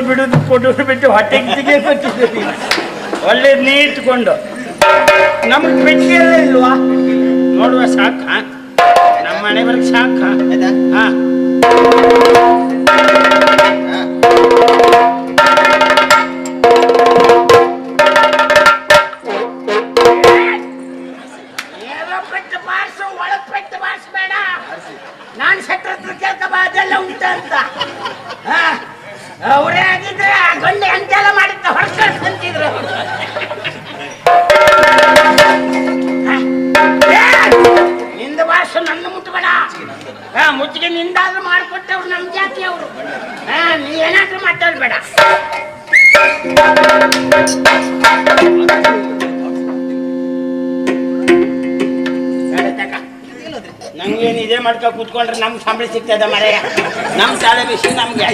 ಕೊಡೋರು ಬಿಡುದು ಕೊಡೋರು ಬಿಟ್ಟು ಹೊಟ್ಟೆಗೆ ಜಿಗೆ ಕೊಟ್ಟಿದ್ದೀವಿ ಒಳ್ಳೆ ನೀ ಇಟ್ಕೊಂಡು. ನಮ್ಗೆ ಪೆಟ್ಟಿ ಇಲ್ವಾ? ನೋಡುವ ಸಾಕ. ನಮ್ಮ ಮನೆ ಬರಕ್ ಸಾಕ. ಹಾ. ಏನೋ ಪೆಟ್ಟು ಬಾರ್ಸು ಒಳಗ್ ಪೆಟ್ಟು ಬಾರ್ಸ್ಬೇಡ ನಾನ್ ಶೆಟ್ರ ಹತ್ರ ಕೇಳ್ಕಬ ಅದೆಲ್ಲ ಅಂತ ಹಾ, ಅವರೇ ಆಗಿದ್ರೆ ಆ ಗಂಡೆ ಅಂತೆಲ್ಲ ಮಾಡಿದ್ದ ಹೊರಸ್ಕೊಂತಿದ್ರು ನಿಂದ ಭಾಷೆ ನನ್ನ ಮುಟ್ಬೇಡ. ಹಾ, ಮುಚ್ಚಿಗೆ ನಿಂದಾದ್ರೂ ಮಾಡ್ಕೊಟ್ಟವ್ರು ನಮ್ ಜಾತಿಯವರು ಹಾ, ನೀ ಏನಾದ್ರೂ ಮಾತಾಡ್ಬೇಡ ಬೇಡ. ನಮ್ಗೇನು ಇದೇ ಮಾಡ್ಕೊ ಕೂತ್ಕೊಂಡ್ರೆ ನಮ್ಗೆ ಸಂಬಳ ಸಿಗ್ತದ ಮರೆಯ. ನಮ್ ಸಾಲ ಬಿಸಿ ನಮ್ಗೆ